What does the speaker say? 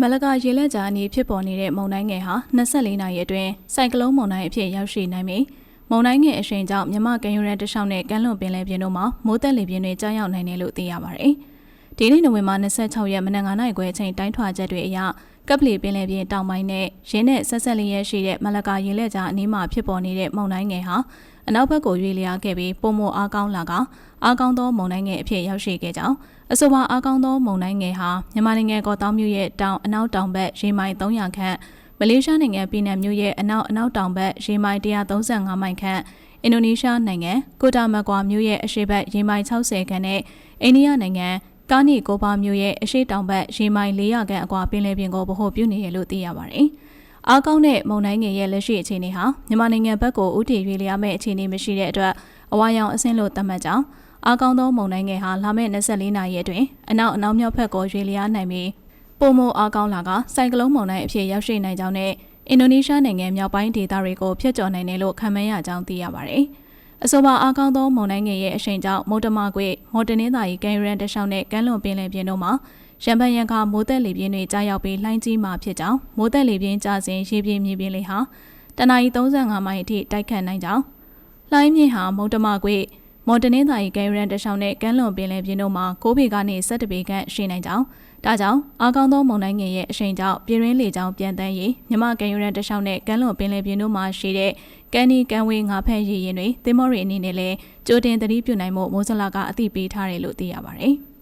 မလကရေလက်ကြားအနီးဖြစ်ပေါ်နေတဲ့မုန်တိုင်းငယ်ဟာ24နာရီအတွင်းစိုက်ကလုန်းမုန်တိုင်းအဖြစ်ရောက်ရှိနိုင်ပြီးမုန်တိုင်းငယ်အရှိန်ကြောင့်မြမကမ်းရိုးတန်းတစ်လျှောက်နဲ့ကမ်းလွန်ပင်လယ်ပြင်တို့မှာမိုးသက်လေပြင်းတွေကြားရောက်နိုင်တယ်လို့သိရပါတယ်။ ဒီနေ့နိုဝင်ဘာ26ရက်မနက်9:00နာရီခွဲအချိန်တိုင်းထွာချက်တွေအရကပ်ပလီပင်လယ်ပြင်တောင်ပိုင်းနဲ့ရင်းနဲ့ဆက်ဆက်လျက်ရှိတဲ့မလကရေလက်ကြားအနီးမှာဖြစ်ပေါ်နေတဲ့မုန်တိုင်းငယ်ဟာအနောက်ဘက်ကိုရွေ့လျားခဲ့ပြီးပုံမအားကောင်းလာကအားကောင်းသောမုန်တိုင်းငယ်အဖြစ်ရောက်ရှိခဲ့ကြောင်းအဆိုပါအားကောင်းသောမုန်တိုင်းငယ်ဟာမြန်မာနိုင်ငံကော့တောင်းမြို့ရဲ့တောင်အနောက်တောင်ဘက်ရေမိုင်300ခန့်မလေးရှားနိုင်ငံပြည်နယ်မြို့ရဲ့အနောက်အနောက်တောင်ဘက်ရေမိုင်135မိုင်ခန့်အင်ဒိုနီးရှားနိုင်ငံကိုတာမကွာမြို့ရဲ့အရှေ့ဘက်ရေမိုင်60ခန့်နဲ့အိန္ဒိယနိုင်ငံ ကာနီကိုပါမြို့ရဲ့အရှေ့တောင်ဘက်ရေမိုင်400ခန့်အကွာပင်လယ်ပြင်ကိုဗဟိုပြုနေရလို့သိရပါတယ်။အားကောင်းတဲ့မုန်တိုင်းငယ်ရဲ့လက်ရှိအခြေအနေဟာမြန်မာနိုင်ငံဘက်ကိုဥတီရွေလျားမဲ့အခြေအနေမရှိတဲ့အတွက်အဝါရောင်အဆင့်လို့သတ်မှတ်ကြောင်းအားကောင်းသောမုန်တိုင်းငယ်ဟာလာမယ့်24နာရီအတွင်းအနောက်အနောက်မြောက်ဘက်ကိုရွေလျားနိုင်ပြီးပုံမအားကောင်းလာကစိုက်ကလုန်းမုန်တိုင်းအဖြစ်ရောက်ရှိနိုင်ကြောင်းနဲ့အင်ဒိုနီးရှားနိုင်ငံမြောက်ပိုင်းဒေသတွေကိုဖျက်ကျော်နိုင်တယ်လို့ခန့်မှန်းရကြောင်းသိရပါတယ်။ အဆိုပါအားကောင်းသောမုန်တိုင်းငယ်ရဲ့အရှိန်ကြောင့်မုတ်တမကွေမော်တနင်းသာရီကန်ရန်တရှောင်းနဲ့ကမ်းလွန်ပင်လယ်ပြင်တို့မှာရံပန်ရံခါမိုးသက်လေပြင်းတွေကြားရောက်ပြီးလှိုင်းကြီးမှာဖြစ်ကြောင်းမိုးသက်လေပြင်းကျစဉ်ရေပြင်းမြေပြင်းလေးဟာတနအီ35မိုင်အထိတိုက်ခတ်နိုင်ကြောင်းလှိုင်းမြင့်ဟာမုတ်တမကွေ မော်တနင်းသာရီကဲရန်တရှောင်းနဲ့ကမ်းလွန်ပင်လယ်ပြင်တို့မှာ9ပေကနေ17ပေခန့်ရှိနိုင်ကြောင်းဒါကြောင့်အားကောင်းသောမုန်တိုင်းငယ်ရဲ့အရှိန်ကြောင့်ပြည်ရင်းလေကြောင်းပြန်တန်းရေးမြမကဲရန်တရှောင်းနဲ့ကမ်းလွန်ပင်လယ်ပြင်တို့မှာရှိတဲ့ကန်နီကန်ဝေးငါဖက်ရည်ရင်တွေသင်္ဘောတွေအနေနဲ့လည်းကြိုတင်သတိပြုနိုင်မှုမိုးစလာကအသိပေးထားတယ်လို့သိရပါတယ်။